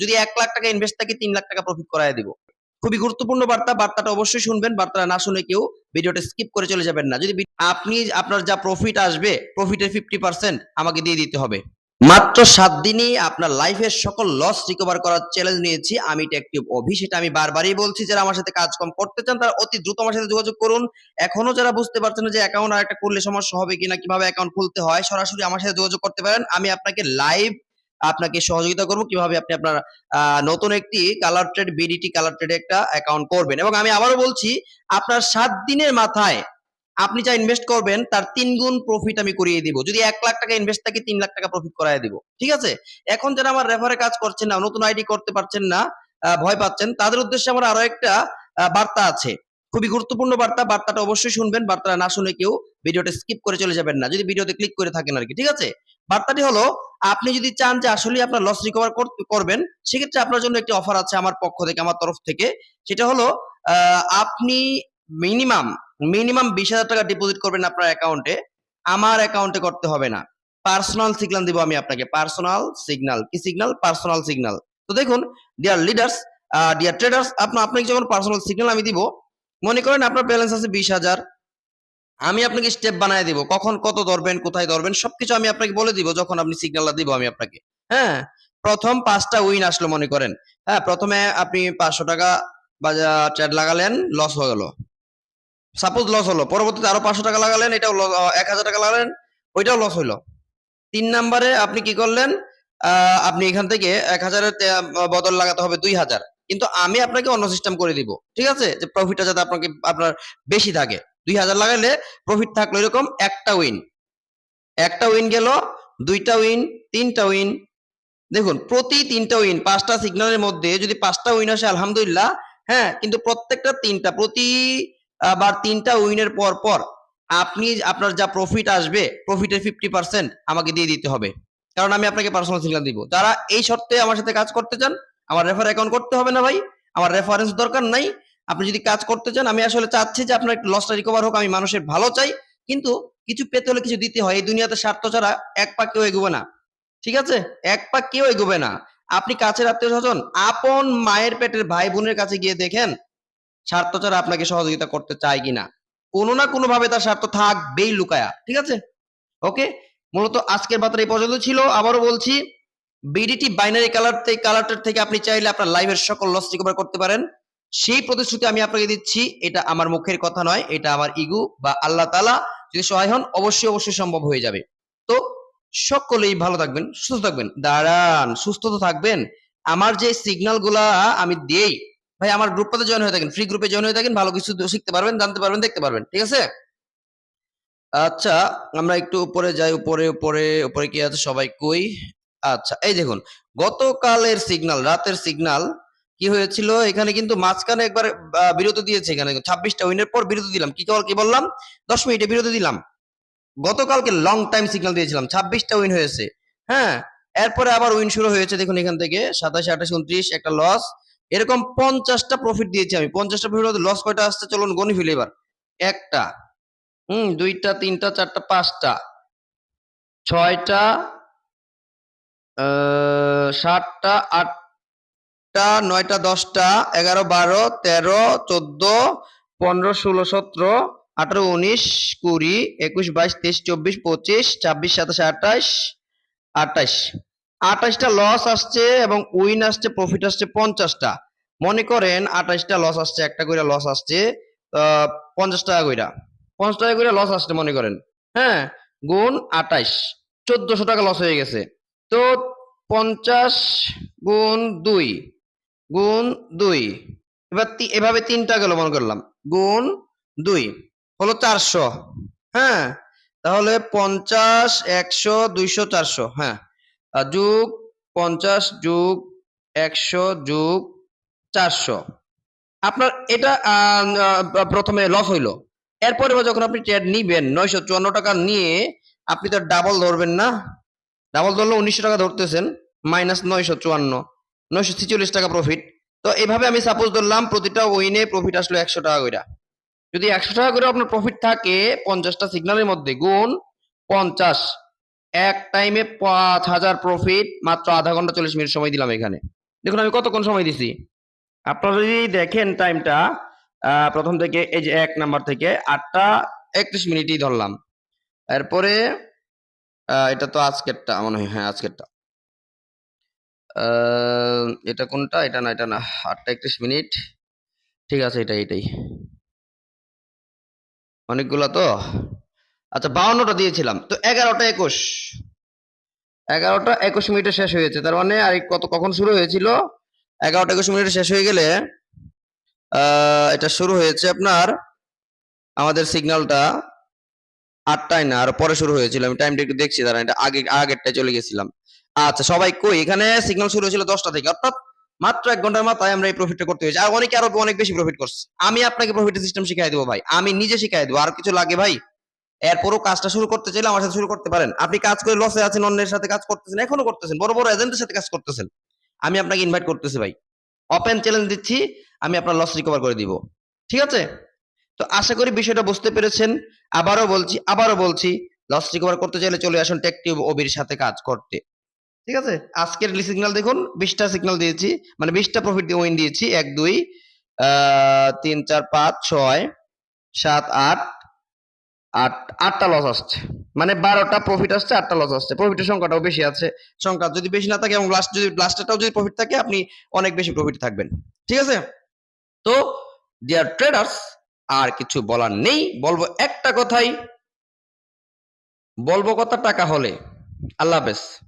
যদি এক লাখ টাকা ইনভেস্ট থাকে, তিন লাখ টাকা প্রফিট করায় দিব। খুবই গুরুত্বপূর্ণ বার্তা, বার্তাটা অবশ্যই শুনবেন, বার্তাটা না শুনে কেউ ভিডিওটা স্কিপ করে চলে যাবেন না। যদি আপনি আপনার যা প্রফিট আসবে প্রফিটের ফিফটি পার্সেন্ট আমাকে দিয়ে দিতে হবে। মাত্র সাত দিনই আপনার লাইফের সকল লস রিকভার করার চ্যালেঞ্জ নিয়েছি। আমি টেকটিভ অভি, সেটা আমি বারবারই বলছি। যারা আমার সাথে কাজ কম করতে চান, তারা অতি দ্রুত আমার সাথে যোগাযোগ করুন। এখনও যারা বুঝতে পারছেন যে অ্যাকাউন্ট আর একটা করলে সমস্যা হবে কিনা, কীভাবে অ্যাকাউন্ট খুলতে হয়, সরাসরি আমার সাথে যোগাযোগ করতে পারেন। আমি আপনাকে লাইভ আপনাকে সহযোগিতা করব কীভাবে আপনি আপনার নতুন একটি colour trade BDT colour trade একটা অ্যাকাউন্ট করবেন। এবং আমি আবারও বলছি, আপনার সাত দিনের মাথায় আপনি যা ইনভেস্ট করবেন, তার তিন গুণ প্রফিট আমি করিয়ে দিব। যদি এক লাখ টাকা ইনভেস্ট থাকে, তিন লাখ টাকা প্রফিট করায় দিব। ঠিক আছে? এখন যারা আমার রেফারে কাজ করছেন না, নতুন আইডি করতে পারছেন না ভয় পাচ্ছেন, তাদের উদ্দেশ্যে আমার আরও একটা বার্তা আছে। খুবই গুরুত্বপূর্ণ বার্তা, বার্তাটা অবশ্যই শুনবেন, বার্তাটা না শুনে কেউ ভিডিওটা স্কিপ করে চলে যাবেন না, যদি ভিডিওতে ক্লিক করে থাকেন আর কি ঠিক আছে? বার্তাটি হলো, আপনি যদি চান যে আসলে আপনার লস রিকভার করবেন, সেক্ষেত্রে আপনার জন্য একটি অফার আছে আমার পক্ষ থেকে, আমার তরফ থেকে। সেটা হলো আপনি মিনিমাম মিনিমাম বিশ হাজার টাকা ডিপোজিট করবেন আপনার অ্যাকাউন্টে আমার অ্যাকাউন্টে করতে হবে না। পার্সোনাল সিগনাল দিব আমি আপনাকে। পার্সোনাল সিগন্যাল কি সিগন্যাল পার্সোনাল সিগন্যাল তো দেখুন ডিয়ার লিডার্স ডিয়ার ট্রেডার্স আপনার আপনাকে যখন পার্সোনাল সিগনাল আমি দিব, মনে করেন আপনার ব্যালেন্স আছে বিশ হাজার। আমি আপনাকে স্টেপ বানায় দিব, কখন কত ধরবেন, কোথায় ধরবেন, সবকিছু আমি আপনাকে বলে দিব, যখন আপনি সিগন্যালটা দিব আমি আপনাকে। হ্যাঁ? প্রথম পাঁচটা উইন আসলো, মনে করেন। হ্যাঁ প্রথমে আপনি পাঁচশো টাকা বা ট্রেড লাগালেন লস হয়ে গেল। সাপোজ লস হলো, পরবর্তীতে আরও পাঁচশো টাকা লাগালেন, এটাও এক হাজার টাকা লাগালেন, ওইটাও লস হইল। তিন নাম্বারে আপনি কি করলেন আপনি এখান থেকে এক হাজারের বদল লাগাতে হবে দুই হাজার। কিন্তু আমি আপনাকে অন্য সিস্টেম করে দিব, ঠিক আছে? যে প্রফিটটা যাতে আপনাকে, আপনার বেশি থাকে। দুই হাজার লাগাইলে প্রফিট থাকল এরকম একটা উইন একটা উইন গেল, দুইটা উইন তিনটা উইন দেখুন, প্রতি তিনটা উইন পাঁচটা সিগন্যালের মধ্যে যদি পাঁচটা উইন আসে, আলহামদুলিল্লাহ হ্যাঁ কিন্তু প্রত্যেকটা তিনটা, প্রতি বার তিনটা উইনের পর পর আপনি, আপনার যা প্রফিট আসবে প্রফিটের ফিফটি পার্সেন্ট আমাকে দিয়ে দিতে হবে। কারণ আমি আপনাকে পার্সোনাল সিগন্যাল দিব। যারা এই শর্তে আমার সাথে কাজ করতে চান, আমার রেফার অ্যাকাউন্ট করতে হবে না ভাই। আমার রেফারেন্স দরকার নাই। আপনি যদি কাজ করতে চান, আমি আসলে চাচ্ছি যে আপনার একটু লসটা রিকভার হোক, আমি মানুষের ভালো চাই। কিন্তু কিছু পেতে হলে কিছু দিতে হয়। এই দুনিয়াতে স্বার্থ ছাড়া এক পা কেউ এগোবে না। ঠিক আছে? এক পা কেউ এগোবে না। আপনি কাছের আত্মীয় স্বজন, আপন মায়ের পেটের ভাই বোনের কাছে গিয়ে দেখেন, স্বার্থ ছাড়া আপনাকে সহযোগিতা করতে চায় কিনা। কোনো না কোনো ভাবে তার স্বার্থ থাকবেই লুকায়া। ঠিক আছে? ওকে? মূলত আজকের বার্তা এই পর্যন্ত ছিল। আবারও বলছি বিডিটি বাইনারি কালার কালারটার থেকে আপনি চাইলে আপনার লাইভের সকল লস রিকভার করতে পারেন। সেই প্রতিশ্রুতি আমি আপনাকে দিচ্ছি, এটা আমার মুখের কথা নয়, এটা আমার ইগু বা আল্লাহ তালা যদি সহায় হন, অবশ্যই অবশ্যই সম্ভব হয়ে যাবে। তো সকলেই ভালো থাকবেন, সুস্থ থাকবেন। দাঁড়ান, সুস্থ তো থাকবেন। আমার যে সিগন্যালগুলা আমি দেই, ভাই, আমার গ্রুপটাতে জয়েন হয়ে থাকেন ফ্রি গ্রুপে জয়েন হয়ে থাকেন, ভালো কিছু শিখতে পারবেন, জানতে পারবেন, দেখতে পারবেন, ঠিক আছে? আচ্ছা আমরা একটু উপরে যাই, উপরে উপরে উপরে কি আছে? সবাই কই? আচ্ছা এই দেখুন, গতকালের সিগন্যাল রাতের সিগন্যাল কি হয়েছিল? এখানে কিন্তু মাঝখানে একবার বিরতি দিয়েছে এখানে। ছাব্বিশটা উইনের পর বিরতি দিলাম। কি কি বললাম? দশ মিনিটে বিরতি দিলাম। গতকালকে লং টাইম সিগন্যাল দিয়েছিলাম। ছাব্বিশটা উইন হয়েছে। হ্যাঁ এরপরে আবার উইন শুরু হয়েছে দেখুন এখান থেকে। সাতাশ আঠাশ উনত্রিশ, একটা লস এরকম পঞ্চাশটা প্রফিট দিয়েছি আমি। পঞ্চাশটা প্রফিট লস কয়টা আসছে? চলুন গণি ফেলি এবার। একটা, হুম, দুইটা, তিনটা, চারটা, পাঁচটা। ছয়টা সাতটা আটটা নয়টা দশটা, এগারো বারো, তেরো, চোদ্দ, পনেরো, ষোলো, সতেরো, আঠারো, উনিশ, কুড়ি, একুশ, বাইশ, তেইশ, চব্বিশ, পঁচিশ, ছাব্বিশ, সাতাশ, আঠাশ আঠাশ। আঠাশটা লস আসছে এবং উইন আসছে প্রফিট আসছে পঞ্চাশটা। মনে করেন আঠাশটা লস আসছে, একটা করে লস আসছে পঞ্চাশ টাকা কইরা। পঞ্চাশ টাকা করে লস আসছে মনে করেন। হ্যাঁ গুণ আঠাশ। চোদ্দশো টাকা লস হয়ে গেছে। তো পঞ্চাশ গুণ দুই গুণ দুই। এবার এভাবে তিনটা গেল, মনে করলাম। গুণ দুই, হলো চারশো। হ্যাঁ তাহলে পঞ্চাশ, একশো, দুইশো, চারশো। হ্যাঁ যুগ পঞ্চাশ, যুগ একশো, যুগ চারশো। আপনার এটা প্রথমে লস হইল। এরপরে যখন আপনি ট্রেড নিবেন, নয়শো চুয়ান্ন টাকা নিয়ে আপনি তো ডাবল ধরবেন না। ডাবল ধরলে উনিশশো টাকা ধরতেছেন মাইনাস নয়শো চুয়ান্ন। নয়শো ছিচল্লিশ টাকা প্রফিট তো এভাবে আমি সাপোজ ধরলাম প্রতিটা উইনে প্রফিট আসলো একশো টাকা করে যদি একশো টাকা করে আপনার প্রফিট থাকে, পঞ্চাশটা সিগন্যালের মধ্যে গুণ পঞ্চাশ। এক টাইমে পাঁচ হাজার প্রফিট মাত্র আধা ঘণ্টা চল্লিশ মিনিট সময় দিলাম এখানে। দেখুন আমি কতক্ষণ সময় দিছি? আপনারা যদি দেখেন টাইমটা প্রথম থেকে এই যে এক নাম্বার থেকে আটটা একত্রিশ মিনিটই ধরলাম। এরপরে এটা তো আজকেরটা, মনে হয় হ্যাঁ আজকেরটা। এটা কোনটা? এটা না এটা না। আটটা একত্রিশ মিনিট। ঠিক আছে, এটাই এটাই। অনেকগুলা তো? আচ্ছা বাউন্নটা দিয়েছিলাম। তো এগারোটা একুশ। এগারোটা একুশ মিনিটে শেষ হয়েছে। তার মানে আর কত, কখন শুরু হয়েছিল? এগারোটা একুশ মিনিটে শেষ হয়ে গেলে এটা শুরু হয়েছে আপনার, আমাদের সিগন্যালটা আটটায় না, আর পরে শুরু হয়েছিল। আমি টাইমটা একটু দেখছি, দাঁড়ান, এটা আগে, আগেরটায় চলে গেছিলাম। আচ্ছা সবাই কই? এখানে সিগন্যাল শুরু হয়েছিল দশটা থেকে। অর্থাৎ মাত্র এক ঘণ্টার মাথায় আমরা এই প্রফিটটা করতে হয়েছে। আর অনেকে আরও অনেক বেশি প্রফিট করছে। আমি আপনাকে প্রফিটের সিস্টেম শিখাই দেবো ভাই। আমি নিজে শিখাই দেবো। আর কিছু লাগে ভাই? এরপরও কাজটা শুরু করতে চাইলে আমার সাথে শুরু করতে পারেন। আপনি কাজ করে লসে আছেন, অন্যের সাথে কাজ করতেছেন, এখনও করতেছেন, বড় বড় এজেন্টের সাথে কাজ করতেছেন। আমি আপনাকে ইনভাইট করতেছি ভাই। ওপেন চ্যালেঞ্জ দিচ্ছি, আমি আপনার লস রিকভার করে দিব। ঠিক আছে? তো আশা করি বিষয়টা বুঝতে পেরেছেন। আবারও বলছি আবারও বলছি লস রিকভার করতে চাইলে চলে আসুন টেকটিভ ওবির সাথে কাজ করতে। ঠিক আছে? আজকের সিগন্যাল দেখুন, বিশটা সিগন্যাল দিয়েছি মানে বিশটা প্রফিট দিয়ে উইন দিয়েছি। এক, দুই তিন, চার, পাঁচ, ছয়, সাত, আট আট, আটটা লস আসছে। মানে বারোটা প্রফিট আসছে, আটটা লস আসছে। প্রফিটের সংখ্যাটাও বেশি আছে। সংখ্যা যদি বেশি না থাকে এবং লাস্ট যদি লাস্টেরটাও যদি প্রফিট থাকে, আপনি অনেক বেশি প্রফিট থাকবেন। ঠিক আছে? তো ডিয়ার ট্রেডার্স আর কিছু বলার নেই। বলব একটা কথাই। বলব কথা টাকা হলে? আল্লাহ হাফেজ।